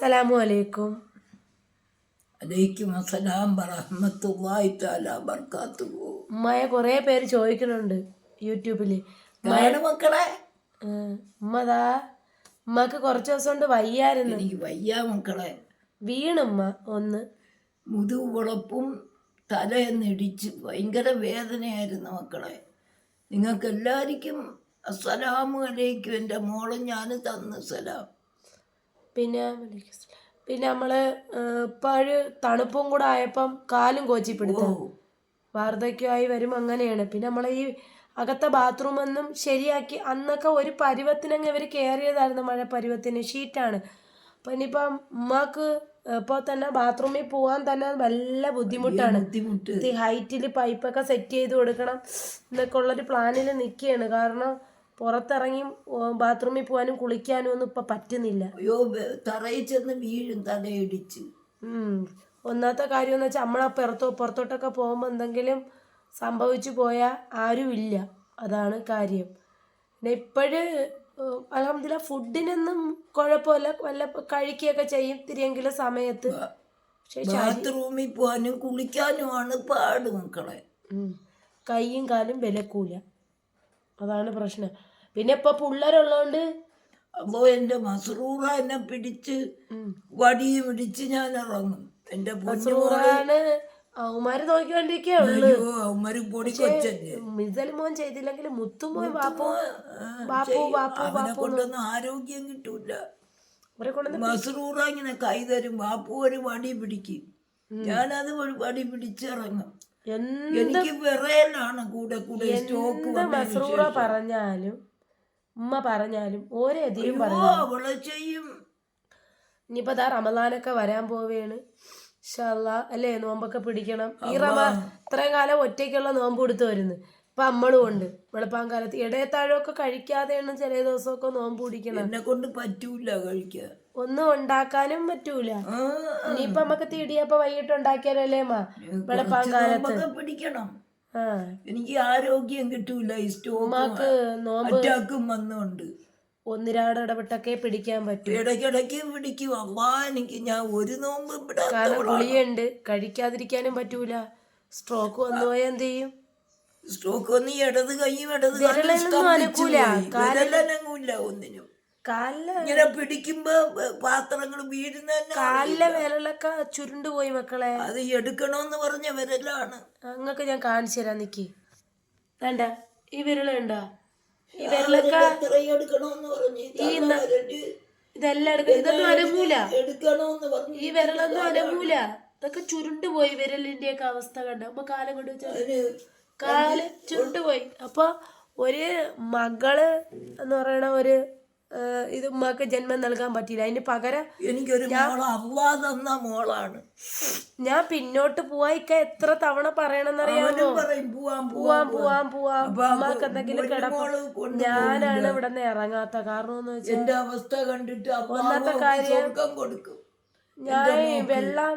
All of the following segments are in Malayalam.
സലാമു അലൈക്കും. അലൈക്കും അസ്സലാം വറഹ്മത്തുള്ളാഹി തആല ബർക്കാത്തുഹു ഉമ്മയെ കുറേ പേര് ചോദിക്കുന്നുണ്ട് യൂട്യൂബിൽ മക്കളെ? ഉമ്മതാ ഉമ്മക്ക് കുറച്ച് ദിവസം കൊണ്ട് വയ്യായിരുന്നു. എനിക്ക് വയ്യ മക്കളെ. വീണുമ്മ ഒന്ന്. മുതുകുളപ്പും തലയെന്നിടിച്ച് ഭയങ്കര വേദനയായിരുന്നു മക്കളെ. നിങ്ങൾക്ക് എല്ലാവർക്കും അസ്സലാമു അലൈക്കും. എന്റെ മോളും ഞാൻ തന്നു സലാം പിന്നെ പിന്നെ നമ്മൾ ഇപ്പം തണുപ്പും കൂടെ ആയപ്പം കാലും കോച്ചിപ്പിടുത്തു. വാർദ്ധക്യമായി വരും അങ്ങനെയാണ്. പിന്നെ നമ്മളെ ഈ അകത്തെ ബാത്റൂം ഒന്നും ശരിയാക്കി അന്നൊക്കെ ഒരു പരുവത്തിനങ്ങ് ഇവർ കയറിയതായിരുന്നു മഴ പരുവത്തിന്. ഷീറ്റാണ്. അപ്പം ഇനിയിപ്പം ഉമ്മാക്ക് ഇപ്പോൾ തന്നെ ബാത്റൂമിൽ പോകാൻ തന്നെ വല്ല ബുദ്ധിമുട്ടാണ്. ബുദ്ധിമുട്ട്. ഹൈറ്റിൽ പൈപ്പൊക്കെ സെറ്റ് ചെയ്ത് കൊടുക്കണം എന്നൊക്കെ ഉള്ളൊരു പ്ലാനിൽ നിൽക്കുകയാണ് കാരണം പുറത്തിറങ്ങി ബാത്റൂമിൽ പോകാനും കുളിക്കാനും ഒന്നും ഇപ്പം പറ്റുന്നില്ല. അയ്യോ തറയിൽ ചെന്ന് വീഴും തലയിടിച്ച്. ഒന്നാമത്തെ കാര്യം എന്ന് വെച്ചാൽ നമ്മളെ പുറത്തോ പുറത്തോട്ടൊക്കെ പോകുമ്പോൾ എന്തെങ്കിലും സംഭവിച്ചു പോയാൽ ആരുമില്ല. അതാണ് കാര്യം. പിന്നെ ഇപ്പോഴ് അലഹമില്ല ഫുഡിനൊന്നും കുഴപ്പമില്ല. വല്ല കഴിക്കുകയൊക്കെ ചെയ്യും തിരിയെങ്കിലും സമയത്ത്. ബാത്റൂമിൽ പോകാനും കുളിക്കാനുമാണ് പാട് മക്കളെ. കൈയും കാലും വിലക്കൂല. അതാണ് പ്രശ്നം. പിന്നെ ഇപ്പൊ പിള്ളേരുള്ളതുകൊണ്ട് അപ്പോ എന്റെ മസറൂറ എന്നെ പിടിച്ച് വടിയും പിടിച്ച് ഞാൻ ഇറങ്ങും. എന്റെ പൊന്നുമോൾ ാണ് അവന്മാര് നോക്കിക്കൊണ്ടിരിക്കേ ഉള്ളു അവന്മാര് പൊടി കൊച്ചല്ലേ. മിസൽ മോൻ ചെയ്തില്ലെങ്കിൽ മുത്തുമോൻ ആ, വാപ്പു ചെയ്യും. അവനെ കൊണ്ടൊന്നും ആരോഗ്യം കിട്ടൂല. അവരെ കൊണ്ട് മസറൂറ ഇങ്ങനെ കൈ തരും ബാപ്പു ഒരു വടി പിടിക്കും. ഞാനത് ഒരു വടി പിടിച്ചിറങ്ങും എനിക്ക് വിറയലാണ് കൂടെ കൂടെ സ്റ്റോക്ക് മസറൂറ പറഞ്ഞാലും ഉമ്മ പറഞ്ഞാലും ഓരെതിരും പറഞ്ഞു അവളെ ചെയ്യും. ഇനിയിപ്പോ ദാ റമദാനൊക്കെ വരാൻ പോവുകയാണ് ഇൻഷാല്ല അല്ലേ? നോമ്പൊക്കെ പിടിക്കണം. ഈ റമ ഇത്രയും കാലം ഒറ്റയ്ക്കുള്ള നോമ്പ് കൊടുത്തു വരുന്നു. ഇപ്പൊ അമ്മളും ഉണ്ട്. വെളുപ്പാൻ കാലത്ത് ഇടയത്താഴമൊക്കെ കഴിക്കാതെയാണ് ചില ദിവസമൊക്കെ നോമ്പ് പിടിക്കണം എന്നെ കൊണ്ട് പറ്റൂല കഴിക്കാൻ. ഒന്നും ഉണ്ടാക്കാനും പറ്റൂല. ഇനിയിപ്പൊ നമുക്ക് തിടിയപ്പോ വൈകിട്ട് ഉണ്ടാക്കിയാലല്ലേ പിടിക്കണം. എനിക്ക് ആരോഗ്യം കിട്ടൂല ഈ അറ്റാക്കും വന്നുകൊണ്ട്. ഒന്നിരാട് ഇടപെട്ടൊക്കെ പിടിക്കാൻ പറ്റും. ഇടയ്ക്കിടയ്ക്ക് പിടിക്കും. അമ്മാ എനിക്ക് ഞാൻ ഒരു നോമ്പ് കാരണം. ഗുളിയുണ്ട് കഴിക്കാതിരിക്കാനും പറ്റൂല. സ്ട്രോക്ക് വന്നു പോയാൽ എന്ത് ചെയ്യും? സ്ട്രോക്ക് വന്ന് ഇടത് കൈയും ഇടത് കാലും ഒന്നിനും. ഇങ്ങനെ പിടിക്കുമ്പോ പാത്രങ്ങൾ വീഴുന്ന കാലിലെ വിരലൊക്കെ ചുരുണ്ടു പോയി മക്കളെ. അത് എടുക്കണോന്ന് പറഞ്ഞ വിരലാണ്. അങ്ങക്ക് ഞാൻ കാണിച്ചു തരാം നിക്ക്. വേണ്ട ഈ വിരലുണ്ടോ ഈ വിരലൊക്കെ പറഞ്ഞ്. ഇതെല്ലാം എടുക്ക ഇതൊന്നും അനങ്ങൂല. പറഞ്ഞു ഈ വിരലൊന്നും അനങ്ങൂല. ഇതൊക്കെ ചുരുണ്ടു പോയി വിരലിന്റെ ഒക്കെ അവസ്ഥ കണ്ട. അപ്പൊ കാലം കൊണ്ട് വെച്ചാൽ കാൽ ചുരുണ്ടു ചുരുണ്ടുപോയി അപ്പൊ ഒരു മകൾ എന്ന് പറയണ ഒരു ഇത് ഉമ്മക്ക് ജന്മം നൽകാൻ പറ്റിയില്ല. അതിന് പകരം എനിക്കൊരു തന്ന മോളാണ്. ഞാൻ പിന്നോട്ട് പോവായിക്ക എത്ര തവണ പറയണമെന്നറിയാമോ? പോവാൻ പോവാൻ പോവാം പോവാം പോവാം ഉമ്മാക്ക് എന്തെങ്കിലും കൊണ്ട് ഞാനാണ് ഇവിടെ നിന്ന് ഇറങ്ങാത്ത കാരണം എന്ന് വെച്ചാൽ എന്റെ അവസ്ഥ കണ്ടിട്ട് ഒന്നാമത്തെ കാര്യം- കൊടുക്കും. ഞാൻ വെള്ളം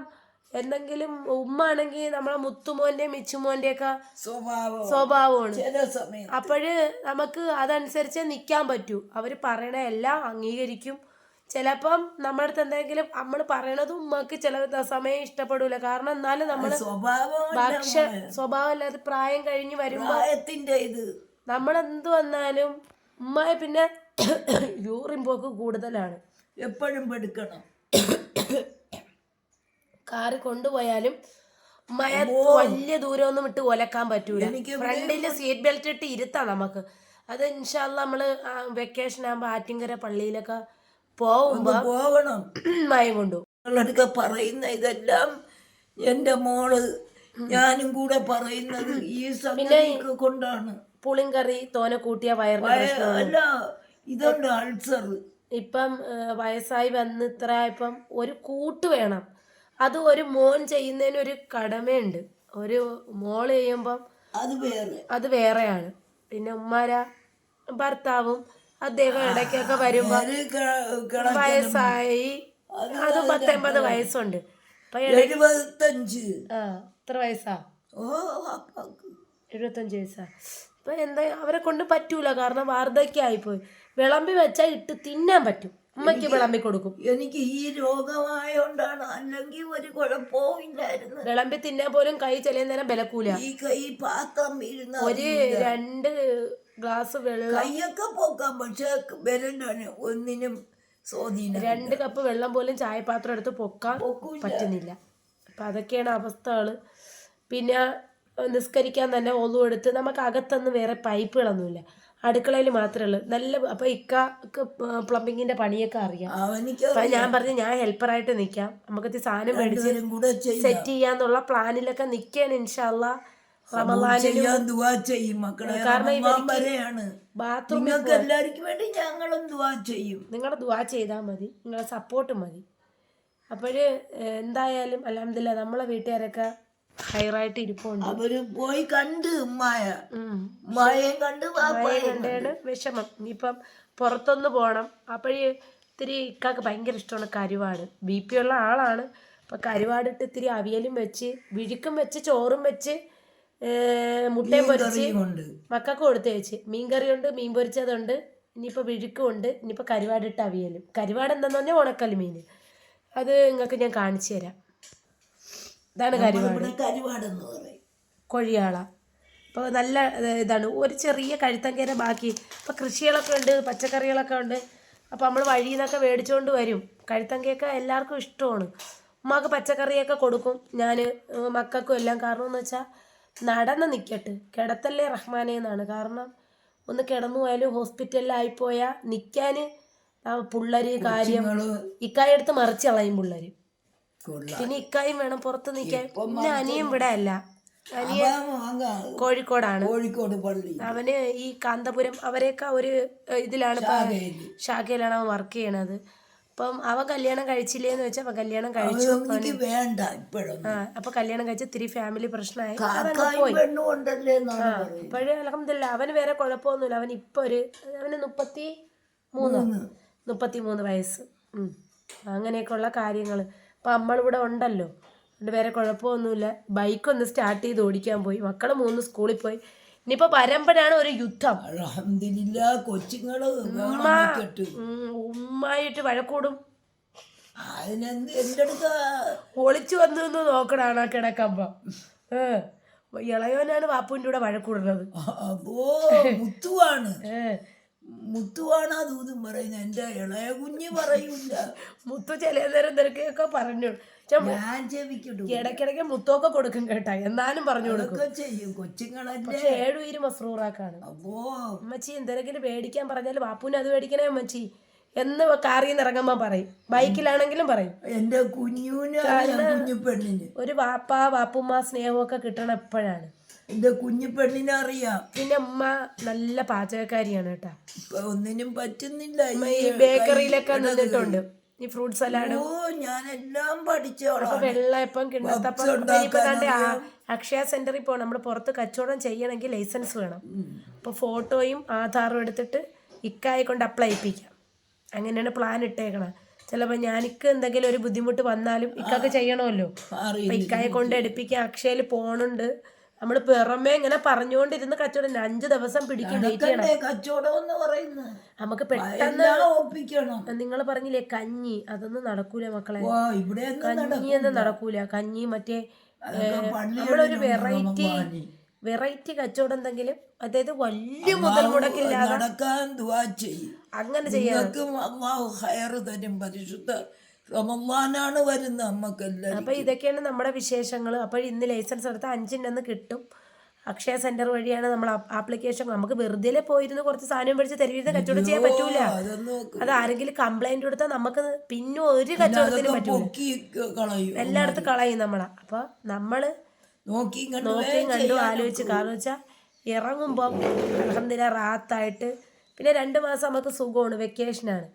എന്തെങ്കിലും ഉമ്മ ആണെങ്കിൽ നമ്മളെ മുത്തുമോന്റെയും മിച്ചുമോന്റെ ഒക്കെ സ്വഭാവം സ്വഭാവമാണ് അപ്പോഴ് നമുക്ക് അതനുസരിച്ച് നിൽക്കാൻ പറ്റൂ. അവർ പറയണ എല്ലാം അംഗീകരിക്കും. ചിലപ്പം നമ്മുടെ അടുത്ത് എന്തെങ്കിലും നമ്മൾ പറയണതും ഉമ്മക്ക് ചില സമയം ഇഷ്ടപ്പെടൂല. കാരണം എന്നാലും നമ്മൾ സ്വഭാവം ഭക്ഷ സ്വഭാവം അല്ലാതെ പ്രായം കഴിഞ്ഞ് ഇത്. നമ്മൾ എന്ത് വന്നാലും ഉമ്മയെ പിന്നെ യൂറിൻ പോക്ക് കൂടുതലാണ്. എപ്പോഴും പെടുക്കണം. കാറ് കൊണ്ടുപോയാലും ഉമ്മയെ വലിയ ദൂരമൊന്നും ഇട്ട് ഒലക്കാൻ പറ്റൂല. ഫ്രണ്ടിൽ സീറ്റ് ബെൽറ്റ് ഇട്ട് ഇരുത്താം നമുക്ക്. അത് ഇൻഷാല്ല നമ്മൾ വെക്കേഷൻ ആകുമ്പോ ആറ്റിങ്കര പള്ളിയിലൊക്കെ പോകുമ്പോ പോകണം. മയം കൊണ്ടു. നിങ്ങളൊക്കെ പറയുന്ന ഇതെല്ലാം എന്റെ മോൾ ഞാനും കൂടെ പറയുന്നത് ഈ സമയം കൊണ്ടാണ്. പുളിങ്കറി തോനെ കൂട്ടിയ വയറിന് അല്ല ഇതുണ്ട് അൾസർ ഇപ്പം വയസ്സായി വന്ന് ഇത്ര ഇപ്പം ഒരു കൂട്ട് വേണം. അത് ഒരു മോൻ ചെയ്യുന്നതിന് ഒരു കടമയുണ്ട്. ഒരു മോൾ ചെയ്യുമ്പം അത് വേറെ. അത് വേറെയാണ്. പിന്നെ ഉമ്മാര ഭർത്താവും അദ്ദേഹം ഇടയ്ക്കൊക്കെ വരുമ്പോ വയസ്സായി. അത് പത്തൊമ്പത് വയസ്സുണ്ട്. എഴുപത്തഞ്ച്. ആ എത്ര വയസ്സാ. എഴുപത്തഞ്ച് വയസ്സാ. അപ്പൊ എന്താ അവരെ കൊണ്ട് പറ്റൂല. കാരണം വാർദ്ധക്യമായിപ്പോയി. വിളമ്പി വെച്ചാൽ ഇട്ട് തിന്നാൻ പറ്റും. ഉമ്മയ്ക്ക് വിളമ്പി കൊടുക്കും. എനിക്ക് ഈ രോഗമായോണ്ടാണ് അല്ലെങ്കിൽ ഒരു കുഴപ്പവും ഇല്ലായിരുന്നു. വിളമ്പി തിന്നാൻ പോലും കൈ ചെലയുന്നേരം നേരം ബലക്കൂല ഈ കൈ പാത്രം ഇരുന്ന ഒരു രണ്ട് ഗ്ലാസ് വെള്ളം കൈയൊക്കെ പോക്കാം പക്ഷെ വിരലാണ് ഒന്നിനും സ്വാധീനം രണ്ട് കപ്പ് വെള്ളം പോലും ചായപാത്രം എടുത്ത് പൊക്കാൻ പറ്റുന്നില്ല. അപ്പം അതൊക്കെയാണ് അവസ്ഥകൾ പിന്നെ നിസ്കരിക്കാൻ തന്നെ ഒന്നും എടുത്ത് നമുക്ക് അകത്തൊന്നും വേറെ പൈപ്പുകളൊന്നുമില്ല അടുക്കളയിൽ മാത്രമേ ഉള്ളൂ. നല്ല അപ്പൊ ഇക്കാക്ക് പ്ലംബിങ്ങിന്റെ പണിയൊക്കെ അറിയാം. അപ്പം ഞാൻ പറഞ്ഞു ഞാൻ ഹെൽപ്പറായിട്ട് നിൽക്കാം നമുക്ക് സാധനം മേടിച്ച് സെറ്റ് ചെയ്യാന്നുള്ള പ്ലാനിലൊക്കെ നിൽക്കാൻ ഇൻഷാല്ല നിങ്ങളുടെ ദുവാ ചെയ്താൽ മതി. നിങ്ങളുടെ സപ്പോർട്ട് മതി. അപ്പോൾ എന്തായാലും അലഹമില്ല നമ്മളെ വീട്ടുകാരൊക്കെ ഹയറായിട്ട് ഇരിപ്പുണ്ട്. അവർ പോയി കണ്ട് ഉമ്മായ. മായ കണ്ട്. കണ്ടാണ് വിഷമം. ഇനിയിപ്പം പുറത്തൊന്ന് പോകണം അപ്പോഴേ ഇത്തിരി ഇക്കാക്ക് ഭയങ്കര ഇഷ്ടമാണ് കരുവാട്. ബി പി ഉള്ള ആളാണ്. അപ്പം കരുവാടിട്ട് ഇത്തിരി അവിയലും വെച്ച് വിഴുക്കും വെച്ച് ചോറും വെച്ച് മുട്ടയും പൊരിച്ച് മക്കൾക്ക് കൊടുത്ത് വെച്ച്. മീൻ ഉണ്ട് മീൻ പൊരിച്ചതുണ്ട്. ഇനിയിപ്പോൾ വിഴുക്കുമുണ്ട്. ഇനിയിപ്പോൾ കരുവാടിട്ട് അവിയലും. കരുവാട് എന്താന്ന് പറഞ്ഞാൽ ഉണക്കൽ മീൻ അത് നിങ്ങൾക്ക് ഞാൻ കാണിച്ചു തരാം. ഇതാണ് കരിവാട്. കരിവാടെന്ന് പറയും. കൊഴിയാള. അപ്പോൾ നല്ല ഇതാണ്. ഒരു ചെറിയ കഴുത്തങ്കേര ബാക്കി. ഇപ്പോൾ കൃഷികളൊക്കെ ഉണ്ട് പച്ചക്കറികളൊക്കെ ഉണ്ട്. അപ്പോൾ നമ്മൾ വഴിയിൽ നിന്നൊക്കെ മേടിച്ചുകൊണ്ട് വരും. കഴുത്തങ്കയൊക്കെ എല്ലാവർക്കും ഇഷ്ടമാണ്. ഉമ്മക്ക് പച്ചക്കറിയൊക്കെ കൊടുക്കും. ഞാൻ മക്കൾക്കും എല്ലാം. കാരണം എന്ന് വെച്ചാൽ നടന്ന് നിൽക്കട്ടെ കിടത്തല്ലേ റഹ്മാനെ എന്നാണ്. കാരണം ഒന്ന് കിടന്നു പോയാലും ഹോസ്പിറ്റലിലായിപ്പോയാൽ നിൽക്കാൻ പിള്ളേർ കാര്യം ഇക്കായെടുത്ത് മറിച്ച് കളയും പിള്ളേർ പിന്നെ ഇക്കായും വേണം പുറത്ത് നിൽക്കാൻ പിന്നെ അനിയും ഇവിടെ അല്ല. അനിയ കോഴിക്കോടാണ്. കോഴിക്കോട് പള്ളി. അവന് ഈ കാന്തപുരം അവരെയൊക്കെ ഒരു ഇതിലാണ് ശാഖയിലാണ് അവൻ വർക്ക് ചെയ്യണത്. അപ്പം അവ കല്യാണം കഴിച്ചില്ലേന്ന് വെച്ചാൽ അവ കല്യാണം കഴിച്ചു. വേണ്ട ഇപ്പോഴും ആ അപ്പൊ കല്യാണം കഴിച്ച ഇത്തിരി ഫാമിലി പ്രശ്നമായി. എന്നാണ് അലഹമില്ല അവന് വേറെ കുഴപ്പമൊന്നുമില്ല. അവൻ ഇപ്പൊ ഒരു അവന് മുപ്പത്തി മൂന്ന്. മുപ്പത്തി മൂന്ന് വയസ്സ്. അങ്ങനെയൊക്കെയുള്ള കാര്യങ്ങൾ അപ്പം നമ്മളിവിടെ ഉണ്ടല്ലോ. അതുകൊണ്ട് വേറെ കുഴപ്പമൊന്നുമില്ല. ബൈക്കൊന്ന് സ്റ്റാർട്ട് ചെയ്ത് ഓടിക്കാൻ പോയി. മക്കൾ മൂന്ന് സ്കൂളിൽ പോയി. ഇനിയിപ്പോൾ പരമ്പരാണ് ഒരു യുദ്ധം. കൊച്ചുങ്ങൾ. ഉമ്മായിട്ട് വഴക്കൂടും. ഒളിച്ചു വന്നു എന്ന് നോക്കണാണ് ആ കിടക്കമ്പ. ഏ ഇളയവനാണ് വാപ്പുവിന്റെ കൂടെ വഴക്കൂടുന്നത്. അപ്പോ മുത്തുവാണ്. ഏ മുത്തുവാണ് ഇതും പറയുന്നത്. എന്റെ ഇളയ കുഞ്ഞ് പറയൂല. മുത്തു ചില നേരം തിരക്കൊക്കെ പറഞ്ഞു. ഞാൻ ചെവിക്കിട്ടു ഇടയ്ക്കിടയ്ക്ക് മുത്തൊക്കെ കൊടുക്കും കേട്ടാ. എന്നാലും പറഞ്ഞു കൊടുക്കും. ചെയ്യും. കൊച്ചുങ്ങളെ ഏഴുപേര് മസ്രൂറാക്കാണ് അപ്പോ അമ്മച്ചി എന്തെങ്കിലും മേടിക്കാൻ പറഞ്ഞാൽ ബാപ്പുവിന് അത് മേടിക്കണേ അമ്മച്ചി എന്ന് കാറിൽ നിന്ന് ഇറങ്ങുമ്പോൾ പറയും. ബൈക്കിലാണെങ്കിലും പറയും. എന്റെ കുഞ്ഞു ഒരു വാപ്പ വാപ്പുമ്മ സ്നേഹമൊക്കെ കിട്ടണം എപ്പോഴാണ്? എന്റെ കുഞ്ഞു പെണ്ണിനെ അറിയാം. പിന്നെ അമ്മ നല്ല പാചകക്കാരിയാണ് കേട്ടാ. ഇപ്പൊ ഒന്നിനും പറ്റുന്നില്ല. ഈ ബേക്കറിയിലൊക്കെ നിന്നിട്ടുണ്ട്. ഈ ഫ്രൂട്ട് സലാഡ്. ഓ ഞാനെല്ലാം പഠിച്ചോളാം വെള്ളയപ്പം കിണ്ണത്തപ്പം അപ്പൊ. അക്ഷയ സെന്ററിൽ പോകണം നമ്മൾ പുറത്ത് കച്ചവടം ചെയ്യണമെങ്കിൽ ലൈസൻസ് വേണം. അപ്പോൾ ഫോട്ടോയും ആധാറും എടുത്തിട്ട് ഇക്കായെ കൊണ്ട് അപ്ലൈ ചെയ്യിപ്പിക്കാം. അങ്ങനെയാണ് പ്ലാൻ ഇട്ടേക്കണം ചിലപ്പോൾ ഞാനിക്ക് എന്തെങ്കിലും ഒരു ബുദ്ധിമുട്ട് വന്നാലും ഇക്കൊക്കെ ചെയ്യണമല്ലോ. ഇക്കായ ഇക്കായെ കൊണ്ട് എടുപ്പിക്കാൻ അക്ഷയയിൽ പോണുണ്ട്. നമ്മൾ പുറമേ ഇങ്ങനെ പറഞ്ഞുകൊണ്ടിരുന്ന കച്ചവടം അഞ്ചു ദിവസം പിടിക്കും കച്ചവടം എന്ന് പറയുന്നത് നമുക്ക് പെട്ടെന്ന് നിങ്ങൾ പറഞ്ഞില്ലേ കഞ്ഞി? അതൊന്നും നടക്കൂല മക്കളെ. കഞ്ഞി ഒന്നും നടക്കൂല. കഞ്ഞി മറ്റേ നമ്മളൊരു വെറൈറ്റി വെറൈറ്റി കച്ചവടം എന്തെങ്കിലും അതായത് വലിയ മുതൽ മുടക്കില്ലാതെ ചെയ്യും. അങ്ങനെ ചെയ്യാം നിങ്ങൾക്കും അള്ളാഹു ഹയർ തരും പരിശുദ്ധ റമദാനാണ് വരുന്നത് നമുക്കെല്ലാം അപ്പൊ ഇതൊക്കെയാണ് നമ്മുടെ വിശേഷങ്ങൾ അപ്പോൾ ഇന്ന് ലൈസൻസ് എടുത്ത അഞ്ചിന്റെ കിട്ടും. അക്ഷയ സെന്റർ വഴിയാണ് നമ്മൾ ആപ്ലിക്കേഷൻ നമുക്ക് വെറുതെ പോയിരുന്ന് കുറച്ച് സാധനം പിടിച്ച് തെരുവിരുന്ന് കച്ചവടം ചെയ്യാൻ പറ്റൂല. അത് ആരെങ്കിലും കംപ്ലൈന്റ് കൊടുത്താൽ നമുക്ക് പിന്നെ ഒരു കച്ചവടത്തിന് പറ്റൂല. എല്ലായിടത്തും കളയും നമ്മളെ. അപ്പൊ നമ്മൾ നോക്കിയും കണ്ടു ആലോചിച്ച് കാരണം വെച്ചാൽ ഇറങ്ങുമ്പോൾ അലഹമില്ല റാത്തായിട്ട് പിന്നെ രണ്ട് മാസം നമുക്ക് സുഖമാണ്. വെക്കേഷനാണ്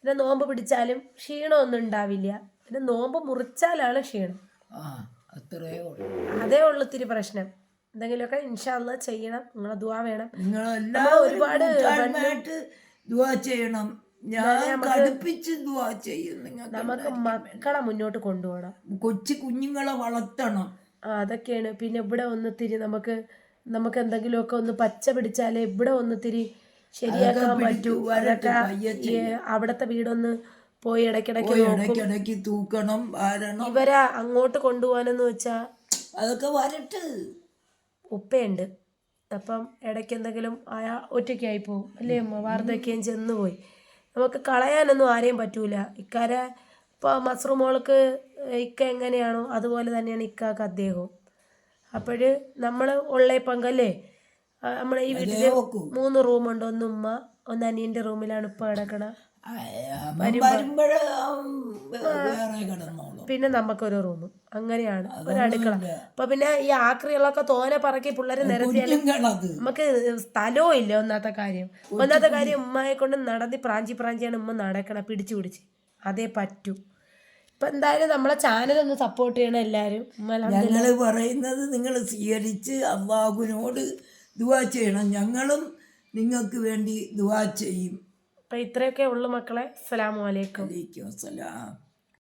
പിന്നെ നോമ്പ് പിടിച്ചാലും ക്ഷീണമൊന്നും ഉണ്ടാവില്ല. പിന്നെ നോമ്പ് മുറിച്ചാലാണ് ക്ഷീണം. അതേ ഉള്ളു ഇത്തിരി പ്രശ്നം. എന്തെങ്കിലുമൊക്കെ ഇൻഷാല്ല ചെയ്യണം. നിങ്ങൾ ദുവാ വേണം. ഒരുപാട് ചെയ്യണം. ഞാൻ കടുപ്പിച്ച് ദുവാ ചെയ്യും. നമുക്ക് മക്കളെ മുന്നോട്ട് കൊണ്ടുപോകണം. കൊച്ചു കുഞ്ഞുങ്ങളെ വളർത്തണം. ആ അതൊക്കെയാണ്. പിന്നെ ഇവിടെ ഒന്നിത്തിരി നമുക്ക് നമുക്ക് എന്തെങ്കിലുമൊക്കെ ഒന്ന് പച്ച പിടിച്ചാലേ ഇവിടെ ഒന്നിത്തിരി ശരിയാക്കാൻ പറ്റൂ. അതൊക്കെ അവിടുത്തെ വീടൊന്ന് പോയി ഇടയ്ക്കിടയ്ക്ക് ഇടയ്ക്കിടയ്ക്ക് തൂക്കണം വരണം. ഇവരെ അങ്ങോട്ട് കൊണ്ടുപോകാനെന്ന് വെച്ചാ അതൊക്കെ വരട്ട്. ഉപ്പയുണ്ട്. അപ്പം ഇടയ്ക്ക് എന്തെങ്കിലും അയാ ഒറ്റയ്ക്കായി പോകും അല്ലേ അമ്മ? വാർദ്ധക്യം ചെന്ന് പോയി. നമുക്ക് കളയാനൊന്നും ആരെയും പറ്റൂല. ഇക്കാരെ ഇപ്പോൾ മസ്റു മോൾക്ക് ഇക്ക എങ്ങനെയാണോ അതുപോലെ തന്നെയാണ് ഇക്കാക്ക് അദ്ദേഹവും. അപ്പോൾ നമ്മൾ ഉള്ള പങ്കല്ലേ? നമ്മളെ ഈ വീട്ടിൽ മൂന്ന് റൂമുണ്ട്. ഒന്ന് ഉമ്മ ഒന്ന് അനിയന്റെ റൂമിലാണ് ഇപ്പൊ കിടക്കണ. പിന്നെ നമുക്കൊരു റൂം അങ്ങനെയാണ്. ഒരു അടുക്കള അപ്പോൾ പിന്നെ ഈ ആക്രികളൊക്കെ തോനെ പറക്കി പിള്ളേരെ നിരത്തിയാൽ നമുക്ക് സ്ഥലവും ഇല്ല ഒന്നാത്ത കാര്യം. ഒന്നാത്ത കാര്യം ഉമ്മയെ കൊണ്ട് നടന്ന് പ്രാഞ്ചി പ്രാഞ്ചിയാണ് ഉമ്മ നടക്കണ പിടിച്ചു പിടിച്ച്. അതേ പറ്റൂ. ഇപ്പൊ എന്തായാലും നമ്മളെ ഒന്ന് സപ്പോർട്ട് ചെയ്യണം എല്ലാരും. ഞങ്ങൾ പറയുന്നത് നിങ്ങൾ സ്വീകരിച്ച് അള്ളാഹുവിനോട് ദുവാ ചെയ്യണം. ഞങ്ങളും നിങ്ങൾക്ക് വേണ്ടി ദുവാ ചെയ്യും. അപ്പം ഇത്രയൊക്കെ ഉള്ളു മക്കളെ. അസ്സലാമു അലൈക്കും. അലൈക്കും അസ്സലാം.